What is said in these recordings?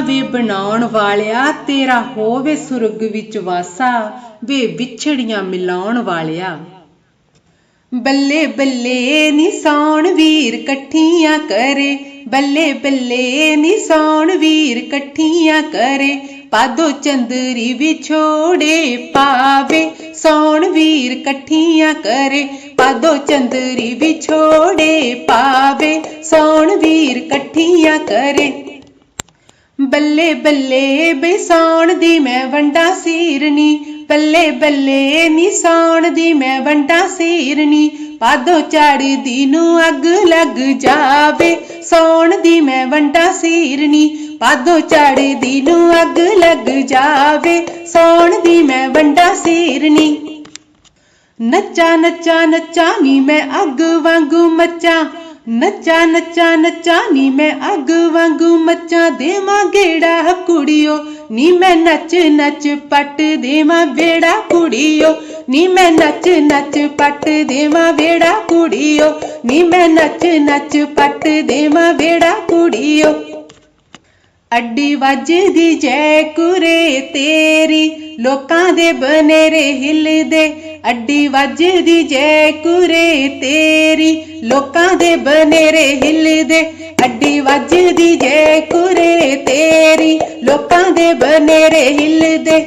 ਵੇ ਬਣਾਉਣ ਵਾਲਿਆ, ਤੇਰਾ ਹੋਵੇ ਸੁਰਗ ਵਿੱਚ ਵਾਸਾ, ਵੇ ਵਿਛੜੀਆਂ ਮਿਲਾਉਣ ਵਾਲਿਆ। ਬੱਲੇ ਬੱਲੇ ਨੀ ਸੌਣ ਵੀਰ ਇਕੱਠੀਆਂ ਕਰੇ, ਬੱਲੇ ਬੱਲੇ ਨੀ ਸੌਣ ਵੀਰ ਇਕੱਠੀਆਂ ਕਰੇ, ਪਾਦੋ ਚੰਦਰੀ ਵਿਛੋੜੇ ਪਾਵੇ ਸੌਣ ਵੀਰ ਇਕੱਠੀਆਂ ਕਰੇ, ਪਾਦੋ ਚੰਦਰੀ ਵਿਛੋੜੇ ਪਾਵੇ ਸੌਣ ਵੀਰ ਇਕੱਠੀਆਂ ਕਰੇ। ਬੱਲੇ ਬੱਲੇ ਬਈ ਦੀ ਮੈਂ ਵੰਡਾ ਸੀਰਨੀ, ਬੱਲੇ ਬੱਲੇ ਨੀ ਦੀ ਮੈਂ ਵੰਡਾ ਸੀਰਨੀ, ਪਾਦੋ ਚੜਦੀ ਨੂੰ ਅੱਗ ਲੱਗ ਜਾਵੇ ਸੌਣ ਦੀ ਮੈਂ ਵੰਡਾ ਸੀਰਨੀ, ਪਾਦੋ ਚੜਦੀ ਨੂੰ ਅੱਗ ਲੱਗ ਜਾਵੇ ਸੌਣ ਦੀ ਮੈਂ ਵੰਡਾ ਸੀਰਨੀ। ਨੱਚਾ ਨੱਚਾ ਨੱਚਾ ਨੀ ਮੈਂ ਅੱਗ ਵਾਂਗੂ ਮੱਚਾਂ ਨੱਚਾ ਨੱਚਾ ਨੱਚਾ ਨੀ ਮੈਂ ਅੱਗ ਵਾਂਗੂ ਮੱਚਾਂ ਦੇਵਾਂ ਗੇੜਾ, ਕੁੜੀਓ, ਨੀ ਮੈਂ ਨੱਚ ਨੱਚ ਪੱਟ ਦੇਵਾਂ ਵੇੜਾ, ਕੁੜੀਓ, ਨੀ ਮੈਂ ਨੱਚ ਨੱਚ ਪੱਟ ਦੇਵਾਂ ਵੇੜਾ, ਕੁੜੀਓ, ਨੀ ਮੈਂ ਨੱਚ ਨੱਚ ਪੱਟ ਦੇਵਾਂ ਵੇੜਾ, ਕੁੜੀਓ। ਅੱਡੀ ਵੱਜਦੀ ਜੈ ਕੁਰੇ ਤੇਰੀ, ਲੋਕਾਂ ਦੇ ਬਨੇਰੇ ਹਿੱਲਦੇ ਅੱਡੀ ਵੱਜਦੀ ਜੈ ਕੁਰੇ ਤੇਰੀ, ਲੋਕਾਂ ਦੇ ਬਨੇਰੇ ਹਿੱਲਦੇ। ਅੱਡੀ ਵੱਜਦੀ ਜੈ ਕੁਰੇ ਤੇਰੀ, ਲੋਕਾਂ ਦੇ ਬਨੇਰੇ ਹਿੱਲਦੇ।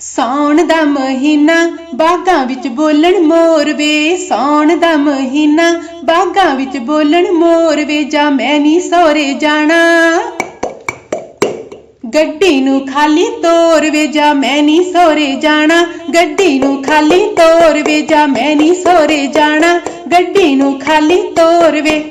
ਸੌਣ ਦਾ ਮਹੀਨਾ ਬਾਗਾਂ ਵਿੱਚ ਬੋਲਣ ਮੋਰ ਵੇ। ਸੌਣ ਦਾ ਮਹੀਨਾ ਬਾਗਾਂ ਵਿੱਚ ਬੋਲਣ ਮੋਰ ਵੇ। ਜਾ ਮੈਂ ਨਹੀਂ ਸੋਰੇ ਜਾਣਾ। ਗੱਡੀ ਨੂੰ ਖਾਲੀ ਤੋਰ ਵੇ ਜਾ, ਮੈਂ ਨਹੀਂ ਸੋਰੇ ਜਾਣਾ। ਗੱਡੀ ਨੂੰ ਖਾਲੀ ਤੋਰ ਵੇ ਜਾ, ਮੈਂ ਨਹੀਂ ਸੋਰੇ ਜਾਣਾ। ਗੱਡੀ ਨੂੰ ਖਾਲੀ ਤੋਰ ਵੇ।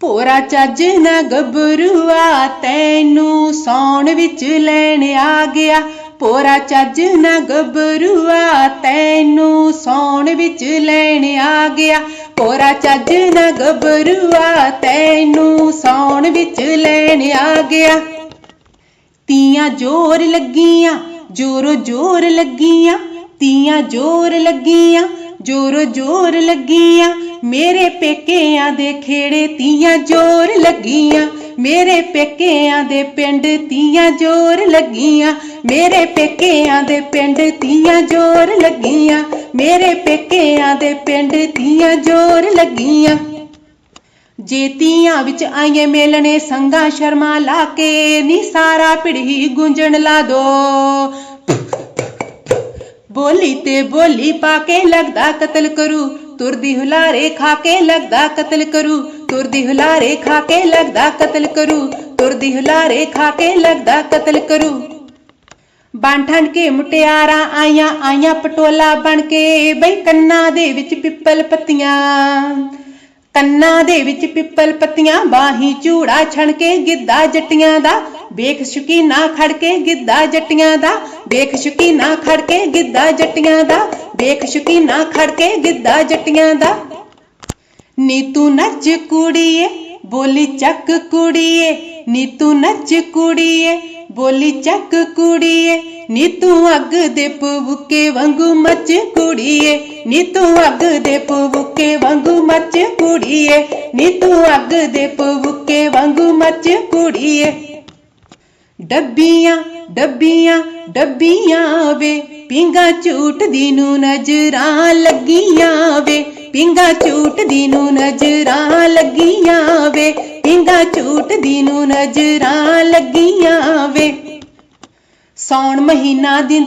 ਭੋਰਾ ਚੱਜ ਨਾ ਗੱਭਰੂਆ, ਤੈਨੂੰ ਸੌਣ ਵਿੱਚ ਲੈਣ ਆ ਗਿਆ। ਭੋਰਾ ਚੱਜ ਨਾ ਗੱਭਰੂਆ, ਤੈਨੂੰ ਸੌਣ ਵਿੱਚ ਲੈਣ ਆ ਗਿਆ। ਭੋਰਾ ਚੱਜ ਨਾ ਗੱਭਰੂਆ, ਤੈਨੂੰ ਸੌਣ ਵਿੱਚ ਲੈਣ ਆ ਗਿਆ। ਤੀਆਂ ਜੋਰ ਲੱਗੀਆਂ, ਜੋਰੋ ਜੋਰ ਲੱਗੀਆਂ, ਤੀਆਂ ਜੋਰ ਲੱਗੀਆਂ, ਜੋਰੋ ਜੋਰ ਲੱਗੀਆਂ। ਮੇਰੇ ਪੇਕਿਆਂ ਦੇ ਖੇੜੇ ਤੀਆਂ ਜੋਰ ਲੱਗੀਆਂ, ਮੇਰੇ ਪੇਕਿਆਂ ਦੇ ਪਿੰਡ ਤੀਆਂ ਜੋਰ ਲੱਗੀਆਂ, ਮੇਰੇ ਪੇਕਿਆਂ ਦੇ ਪਿੰਡ ਤੀਆਂ ਜੋਰ ਲੱਗੀਆਂ, ਮੇਰੇ ਪੇਕਿਆਂ ਦੇ ਪਿੰਡ ਤੀਆਂ ਜੋਰ ਲੱਗੀਆਂ। ਜੇ ਤੀਆਂ ਵਿੱਚ ਆਈਏ ਮੇਲਣੇ ਸੰਗਾ ਸ਼ਰਮਾ ਲਾ ਕੇ ਨੀ ਸਾਰਾ ਪਿੜਹੀ ਗੁੰਜਣ ਲਾ ਦੋ। ਬੋਲੀ ਤੇ ਬੋਲੀ ਪਾ ਕੇ ਲੱਗਦਾ ਕਤਲ ਕਰੂ, ਤੁਰਦੀ ਹੁਲਾਰੇ ਖਾ ਕੇ ਲੱਗਦਾ ਕਤਲ ਕਰੂ, ਤੁਰਦੀ ਹੁਲਾਰੇ ਖਾ ਕੇ ਲੱਗਦਾ ਕਤਲ ਕਰੂ, ਤੁਰਦੀ ਹੁਲਾਰੇ ਖਾ ਕੇ ਲੱਗਦਾ ਕਤਲ ਕਰੂ। ਬਣ ਠਣ ਕੇ ਮੁਟਿਆਰਾਂ ਆਈਆਂ ਆਈਆਂ ਪਟੋਲਾ ਬਣ ਕੇ ਬਈ ਕੰਨਾਂ ਦੇ ਵਿੱਚ ਪਿੱਪਲ ਪੱਤੀਆਂ। ਕੰਨਾਂ ਦੇ ਵਿੱਚ ਪਿੱਪਲ ਪੱਤੀਆਂ, ਬਾਹੀ ਝੂੜਾ ਛਣ ਕੇ ਗਿੱਧਾ ਜੱਟੀਆਂ ਦਾ ਵੇਖ ਸ਼ੁਕੀਨਾ ਖੜ ਕੇ ਗਿੱਧਾ ਜੱਟੀਆਂ ਦਾ ਵੇਖ ਸ਼ੁਕੀਨਾ ਖੜ ਕੇ ਗਿੱਧਾ ਜੱਟੀਆਂ ਦਾ ਵੇਖ ਸ਼ੁਕੀਨਾ ਖੜ ਕੇ ਗਿੱਧਾ ਜੱਟੀਆਂ ਦਾ। ਨੀ ਤੂੰ ਨੱਚ ਕੁੜੀਏ, ਬੋਲੀ ਚੱਕ ਕੁੜੀਏ ਨੀ ਤੂੰ ਨੱਚ ਕੁੜੀਏ ਬੋਲੀ ਚੱਕ ਕੁੜੀਏ, ਨੀ ਤੂੰ ਅੱਗ ਦੇ ਪਵੁਕੇ ਵਾਂਗੂ ਮੱਚ ਕੁੜੀਏ। ਨੀ ਤੂੰ ਅੱਗ ਦੇ ਪਵੁਕੇ ਵਾਂਗੂ ਮੱਚ ਕੁੜੀਏ। ਨੀ ਤੂੰ ਅੱਗ ਦੇ ਪਵੁਕੇ ਵਾਂਗੂ ਮੱਚ ਕੁੜੀਏ। ਡੱਬੀਆਂ ਡੱਬੀਆਂ ਡੱਬੀਆਂ ਵੇ, ਪਿੰਗਾ ਝੂਟਦੀ ਨੂੰ ਨਜ਼ਰਾਂ ਲੱਗੀਆਂ ਵੇ। ਪਿੰਗਾ ਝੂਟਦੀ ਨੂੰ ਨਜ਼ਰਾਂ ਲੱਗੀਆਂ ਵੇ ਪਿੰਗਾ ਝੂਟਦੀ ਨੂੰ ਨਜ਼ਰਾਂ ਲੱਗੀਆਂ ਵੇ। ਸੌਣ ਮਹੀਨਾ ਦਿਨ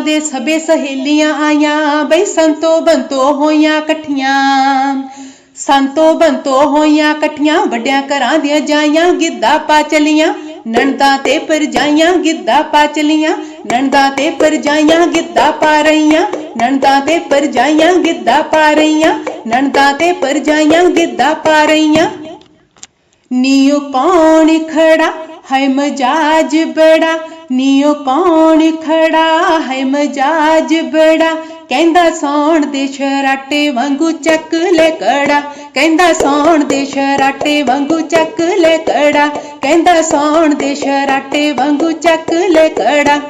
ਦੇ ਸਭੇ ਸਹੇਲੀਆਂ ਆਈਆਂ ਬਈ, ਸੰਤੋ ਬੰਤੋ ਹੋਈਆਂ ਇਕੱਠੀਆਂ। ਸੰਤੋ ਬੰਤੋ ਹੋਈਆਂ ਇਕੱਠੀਆਂ, ਵੱਡਿਆਂ ਘਰਾਂ ਦੀਆਂ ਜਾਈਆਂ, ਗਿੱਧਾ ਪਾ ਚਲੀਆਂ। ਨਣਦਾ ਤੇ ਪਰਜਾਈਆਂ ਗਿੱਧਾ ਪਾ ਚਲੀਆਂ। ਨਣਦਾ ਤੇ ਪਰਜਾਈਆਂ ਗਿੱਧਾ ਪਾ ਰਹੀਆਂ। ਨਣਦਾ ਤੇ ਪਰਜਾਈਆਂ ਗਿੱਧਾ ਪਾ ਰਹੀਆਂ। ਨਣਦਾ ਤੇ ਪਰਜਾਈਆਂ ਗਿੱਧਾ ਪਾ ਰਹੀਆਂ। ਨੀਓ ਕੌਣ ਖੜਾ? ਹੈ ਮਜਾਜ ਬੜਾ। ਨੀਓ ਕੌਣ ਖੜਾ? ਹੈ ਮਜਾਜ ਬੜਾ। ਕਹਿੰਦਾ ਸੌਣ ਦੇ ਸ਼ਰਾਟੇ ਵਾਂਗੂ ਚੱਕ ਲੈ ਕੜਾ। ਕਹਿੰਦਾ ਸੌਣ ਦੇ ਸ਼ਰਾਟੇ ਵਾਂਗੂ ਚੱਕ ਲੈ ਕੜਾ। ਕਹਿੰਦਾ ਸੌਣ ਦੇ ਸ਼ਰਾਟੇ ਵਾਂਗੂ ਚੱਕ ਲੈ ਕੜਾ।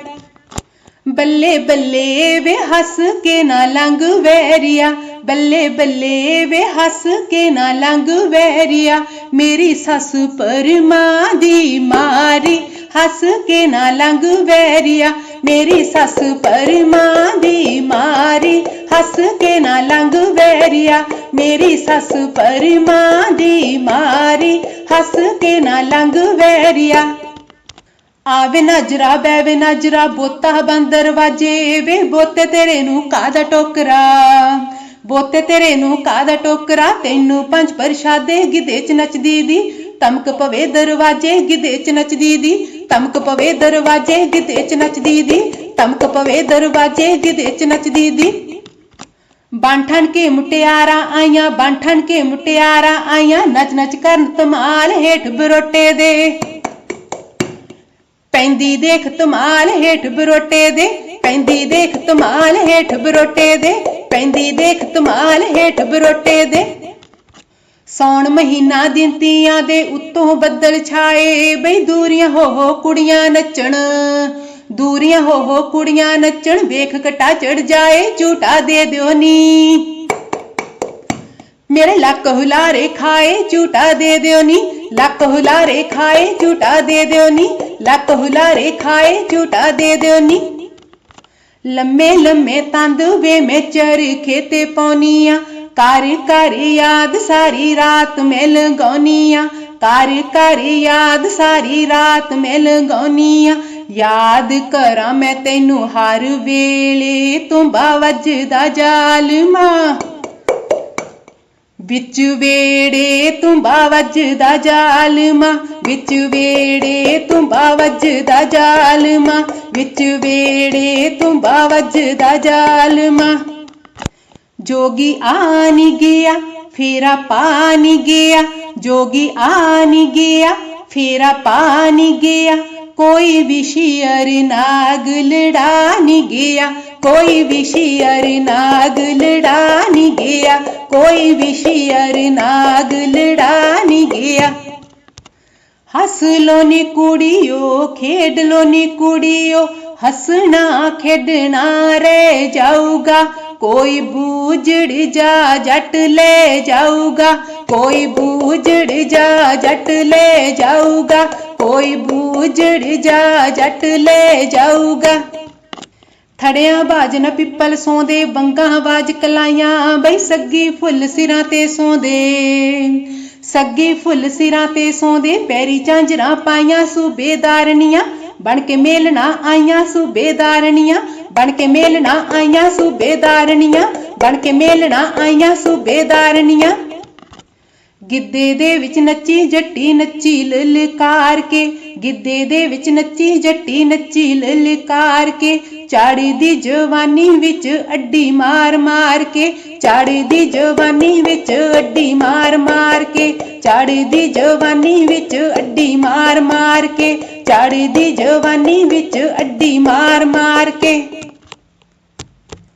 ਬੱਲੇ ਬੱਲੇ ਵੇ ਹੱਸ ਕੇ ਨਾ ਲੰਘ ਵੈਰੀਆ। ਬੱਲੇ ਬੱਲੇ ਵੇ ਹੱਸ ਕੇ ਨਾ ਲੰਘ ਵੈਰੀਆ। ਮੇਰੀ ਸੱਸ ਪਰਮਾ ਦੀ ਮਾਰੀ ਹੱਸ ਕੇ ਨਾ ਲੰਘ ਵੈਰੀਆ। ਮੇਰੀ ਸੱਸ ਪਰਮਾ ਦੀ ਮਾਰੀ ਹੱਸ ਕੇ ਨਾ ਲੰਘ ਵੈਰੀਆ। ਮੇਰੀ ਸੱਸ ਪਰਮਾ ਦੀ ਮਾਰੀ ਹੱਸ ਕੇ ਨਾ ਲੰਘ ਵੈਰੀਆ। ਆਵੇ ਨਜਰਾ ਬੈਵੇ ਨਜਰਾ ਬੋਤਾ ਬੰਦਰ ਦਰਵਾਜੇ, ਵੇ ਬੋਤੇ ਤੇਰੇ ਨੂੰ ਕਾਦਾ ਟੋਕਰਾ? ਬੋਤੇ ਤੇਰੇ ਨੂੰ ਕਾਦਾ ਟੋਕਰਾ? ਤੈਨੂੰ ਪੰਜ ਪ੍ਰਸ਼ਾਦੇ ਗਿੱਧੇ ਚ ਨੱਚਦੀ ਦੀ ਤਮਕ ਪਵੇ ਦਰਵਾਜੇ ਗਿਦੇ ਚ ਨੱਚਦੀ ਦੀ ਤਮਕ ਪਵੇ ਦਰਵਾਜੇ ਗਿਦੇ ਚ ਨੱਚਦੀ ਦੀ ਤਮਕ ਪਵੇ ਦਰਵਾਜੇ ਗਿਦੇ ਚ ਨੱਚਦੀ ਦੀ। ਬਾਂਠਣ ਕੇ ਮੁਟਿਆਰਾਂ ਆਈਆਂ ਬਾਂਠਣ ਕੇ ਮੁਟਿਆਰਾਂ ਆਈਆਂ ਨੱਚ ਨੱਚ ਕਰਨ ਧਮਾਲ ਹੇਠ ਬਰੋਟੇ ਦੇ। ਪੈਂਦੀ ਦੇਖ ਤਮਾਲ ਹੇਠ ਬਰੋਟੇ ਦੇ, ਪੈਂਦੀ ਦੇਖ ਤਮਾਲ ਹੇਠ ਬਰੋਟੇ ਦੇ, ਪੈਂਦੀ ਦੇਖ ਤਮਾਲ ਹੇਠ ਬਰੋਟੇ ਦੇ। ਸੌਣ ਮਹੀਨਾ ਦਿੰਤੀਆਂ ਦੇ ਉੱਤੋਂ ਬੱਦਲ ਛਾਏ, ਬਈ ਦੂਰੀਆਂ ਹੋ ਹੋ ਕੁੜੀਆਂ ਨੱਚਣ। ਦੂਰੀਆਂ ਹੋ ਹੋ ਕੁੜੀਆਂ ਨੱਚਣ, ਵੇਖ ਕਟਾ ਚੜ ਜਾਏ, ਝੂਟਾ ਦੇ ਦਿਓ ਨੀ। ਮੇਰੇ ਲੱਕ ਹੁਲਾਰੇ ਖਾਏ, ਝੂਟਾ ਦੇ ਦਿਓ ਨੀ। ਲੱਕ ਹੁਲਾਰੇ ਖਾਏ, ਝੂਟਾ ਦੇ ਦਿਓ ਨੀ। ਲੱਕ ਹੁਲਾਰੇ ਖਾਏ, ਝੂਟਾ ਦੇ ਦਿਓ ਨੀ। ਲੰਮੇ ਲੰਮੇ ਤੰਦ ਵੇ ਮੈਂ ਚਰਖੇ ਤੇ ਪੌਨੀਆਂ ਕਰ ਕਰ ਯਾਦ ਸਾਰੀ ਰਾਤ ਮੈਂ ਆ ਕਰ ਕਰ ਯਾਦ ਸਾਰੀ ਰਾਤ ਮੈਂ ਆ ਯਾਦ ਕਰਾਂ ਮੈਂ ਤੈਨੂੰ ਹਰ ਵੇਲੇ। ਤੁੰਬਾ ਵੱਜਦਾ ਜਾਲਮਾ। ਵਿੱਚ ਵੇੜੇ ਤੁੰਬਾ ਵੱਜਦਾ ਜਾਲਮਾ, ਵਿੱਚ ਵੇੜੇ ਤੁੰਬਾ ਵੱਜਦਾ ਜਾਲਮਾ, ਵਿੱਚ ਵੇੜੇ ਤੁੰਬਾ ਵੱਜਦਾ ਜਾਲਮਾ। ਜੋਗੀ ਆਨੀ ਗਿਆ, ਫੇਰਾ ਪਾਣੀ ਗਿਆ, ਜੋਗੀ ਆਨੀ ਗਿਆ, ਫੇਰਾ ਪਾਣੀ ਗਿਆ, ਕੋਈ ਵੀ ਸ਼ਿਅਰ ਨਾਗ ਲੜਾਨੀ ਗਿਆ। ਕੋਈ ਵੀ ਸ਼ਿਅਰ ਨਾਗ ਲੜਾਨੀ ਗਿਆ ਕੋਈ ਵੀ ਸ਼ਿਅਰ ਨਾਗ ਲੜਾਨੀ ਗਿਆ ਹੱਸ ਲੋ ਨੀ ਕੁੜੀਓ ਖੇਡ ਲੋ ਨੀ ਕੁੜੀਓ ਹੱਸਣਾ ਖੇਡਣਾ ਰਹਿ ਜਾਊਗਾ ਕੋਈ ਬੂਝੜ ਜਾ ਜੱਟ ਲੈ ਜਾਊਗਾ ਕੋਈ ਬੂਝੜ ਜਾ ਜੱਟ ਲੈ ਜਾਊਗਾ ਕੋਈ ਬੂਝੜ ਜਾ ਜੱਟ ਲੈ ਜਾਊਗਾ ਥੜਿਆਂ ਬਾਜਨ ਪਿੱਪਲ ਸੌਂਦੇ, ਬੰਗਾਂ ਬਾਜ ਕਲਾਈਆਂ, ਬਈ ਸੱਗੀ ਫੁੱਲ ਸਿਰਾਂ ਤੇ ਸੌਂਦੇ। ਸੱਗੀ ਫੁੱਲ ਸਿਰਾਂ ਤੇ ਸੌਂਦੇ, ਪੈਰੀ ਝਾਂਜਰਾਂ ਪਾਈਆਂ ਸੂਬੇਦਾਰਨੀਆਂ ਬਣ ਕੇ ਮੇਲਣਾ ਆਈਆਂ ਸੂਬੇਦਾਰਨੀਆਂ ਬਣ ਕੇ ਮੇਲਣਾ ਆਈਆਂ ਸੂਬੇਦਾਰਨੀਆਂ ਬਣ ਕੇ ਮੇਲਣਾ ਆਈਆਂ ਸੂਬੇਦਾਰਨੀਆਂ ਗਿੱਧੇ ਦੇ ਵਿੱਚ ਨੱਚੀ ਜੱਟੀ ਨੱਚੀ ਲਲਕਾਰ ਕੇ, ਗਿੱਧੇ ਦੇ ਵਿੱਚ ਨੱਚੀ ਜੱਟੀ ਨੱਚੀ ਲਲਕਾਰ ਕੇ ਚਾੜਦੀ ਜਵਾਨੀ ਵਿੱਚ ਅੱਡੀ ਮਾਰ ਮਾਰ ਕੇ ਚਾੜਦੀ ਜਵਾਨੀ ਵਿੱਚ ਅੱਡੀ ਮਾਰ ਮਾਰ ਕੇ ਚਾੜਦੀ ਜਵਾਨੀ ਵਿੱਚ ਅੱਡੀ ਮਾਰ ਮਾਰ ਕੇ ਚਾੜਦੀ ਜਵਾਨੀ ਵਿੱਚ ਅੱਡੀ ਮਾਰ ਮਾਰ ਕੇ।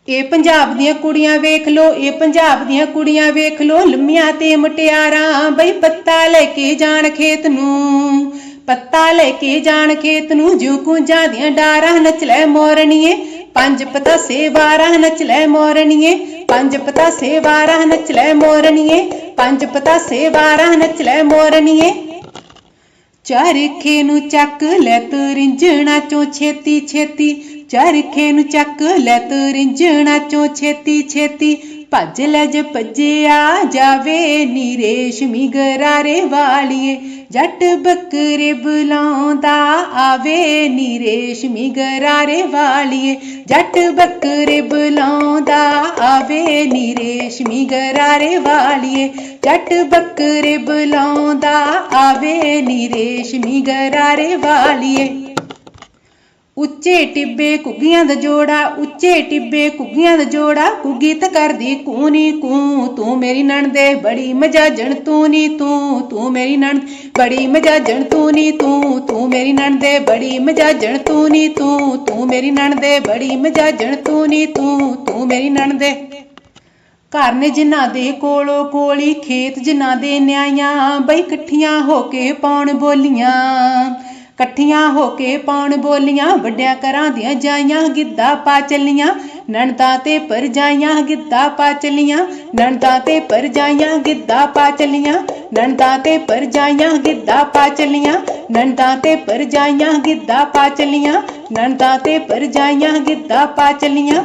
ਇਹ ਪੰਜਾਬ ਦੀਆਂ ਕੁੜੀਆਂ ਵੇਖ ਲੋ, ਇਹ ਪੰਜਾਬ ਦੀਆਂ ਕੁੜੀਆਂ ਵੇਖ ਲੋ, ਲੰਮੀਆਂ ਤੇ ਮਟਿਆਰਾਂ ਬਈ ਪੱਤਾ ਲੈ ਕੇ ਜਾਣ ਖੇਤ ਨੂੰ। ਪੱਤਾ ਲੈ ਕੇ ਜਾਣ ਖੇਤ ਨੂੰ ਜੂ ਕੁੰਜਾਂ ਦੀਆਂ ਡਾਰਾਂ ਨੱਚ ਲੈ ਮੋਰਣੀਏ ਪੰਜ ਪਤਾਸੇ ਵਾਰਾਂ ਨੱਚ ਲੈ ਮੋਰਣੀਏ ਪੰਜ ਪਤਾਸੇ ਵਾਰਾਂ ਨੱਚ ਲੈ ਮੋਰਣੀਏ ਪੰਜ ਪਤਾਸੇ ਵਾਰਾਂ ਨੱਚ ਲੈ ਮੋਰਣੀਏ ਚਰਖੇ ਨੂੰ ਚੱਕ ਲੈ ਤਰਿੰਜਣਾ ਚੋਂ ਛੇਤੀ ਛੇਤੀ। ਚਰਖੇ ਨੂੰ ਚੱਕ ਲੈ ਤਰਿੰਜਣਾ ਚੋਂ ਛੇਤੀ ਛੇਤੀ। ਭੱਜ ਲੈ ਜੇ ਭੱਜਿਆ ਜਾਵੇ ਨੀ ਰੇਸ਼ਮੀ ਗਰਾਰੇ ਵਾਲੀਏ। ਜੱਟ ਬੱਕਰੇ ਬੁਲਾਉਂਦਾ ਆਵੇ ਨੀ ਰੇਸ਼ਮੀ ਗਰਾਰੇ ਵਾਲੀਏ। ਜੱਟ ਬੱਕਰੇ ਬੁਲਾਉਂਦਾ ਆਵੇ ਨੀ ਰੇਸ਼ਮੀ ਗਰਾਰੇ ਵਾਲੀਏ। ਜੱਟ ਬੱਕਰੇ ਬੁਲਾਉਂਦਾ ਆਵੇ ਨੀ ਰੇਸ਼ਮੀ ਗਰਾਰੇ ਵਾਲੀਏ। ਉੱਚੇ ਟਿੱਬੇ ਕੁੱਗੀਆਂ ਦਾ ਜੋੜਾ, ਉੱਚੇ ਟਿੱਬੇ ਕੁੱਗੀਆਂ ਦਾ ਜੋੜਾ ਕੁੱਗੀ ਤਾਂ ਕਰਦੀ ਕੂਨੀ, ਕੂ, ਤੂੰ ਮੇਰੀ ਨਣਦੇ ਬੜੀ ਮਜਾਜਣ ਤੂੰ ਨੀ ਤੂੰ ਤੂੰ ਮੇਰੀ ਨਣ ਬੜੀ ਮਜਾਜਣ ਤੂੰ ਨੀ ਤੂੰ ਤੂੰ ਮੇਰੀ ਨਣਦੇ ਬੜੀ ਮਜਾਜਣ ਤੂੰ ਨੀ ਤੂੰ ਤੂੰ ਮੇਰੀ ਨਣਦੇ ਬੜੀ ਮਜਾਜਣ ਤੂੰ ਨੀ ਤੂੰ ਤੂੰ ਮੇਰੀ ਨਣਦੇ ਘਰ ਨੇ ਜਿਨ੍ਹਾਂ ਦੇ ਕੋਲੋਂ ਕੋਲੀ, ਖੇਤ ਜਿਨ੍ਹਾਂ ਦੇ ਨਿਆਈਆਂ ਬਈ ਇਕੱਠੀਆਂ ਹੋ ਕੇ ਪਾਉਣ ਬੋਲੀਆਂ। ਇਕੱਠੀਆਂ ਹੋ ਕੇ ਪਾਉਣ ਬੋਲੀਆਂ, ਵੱਡਿਆਂ ਘਰਾਂ ਦੀਆਂ ਜਾਈਆਂ, ਗਿੱਧਾ ਪਾ ਚੱਲੀਆਂ, ਨਣਦਾਂ ਤੇ ਪਰਜਾਈਆਂ ਗਿੱਧਾ ਪਾ ਚੱਲੀਆਂ, ਨਣਦਾਂ ਤੇ ਪਰਜਾਈਆਂ ਗਿੱਧਾ ਪਾ ਚੱਲੀਆਂ, ਨਣਦਾਂ ਤੇ ਪਰਜਾਈਆਂ ਗਿੱਧਾ ਪਾ ਚੱਲੀਆਂ, ਨਣਦਾਂ ਤੇ ਪਰਜਾਈਆਂ ਗਿੱਧਾ ਪਾ ਚੱਲੀਆਂ, ਨਣਦਾਂ ਤੇ ਪਰਜਾਈਆਂ ਗਿੱਧਾ ਪਾ ਚੱਲੀਆਂ।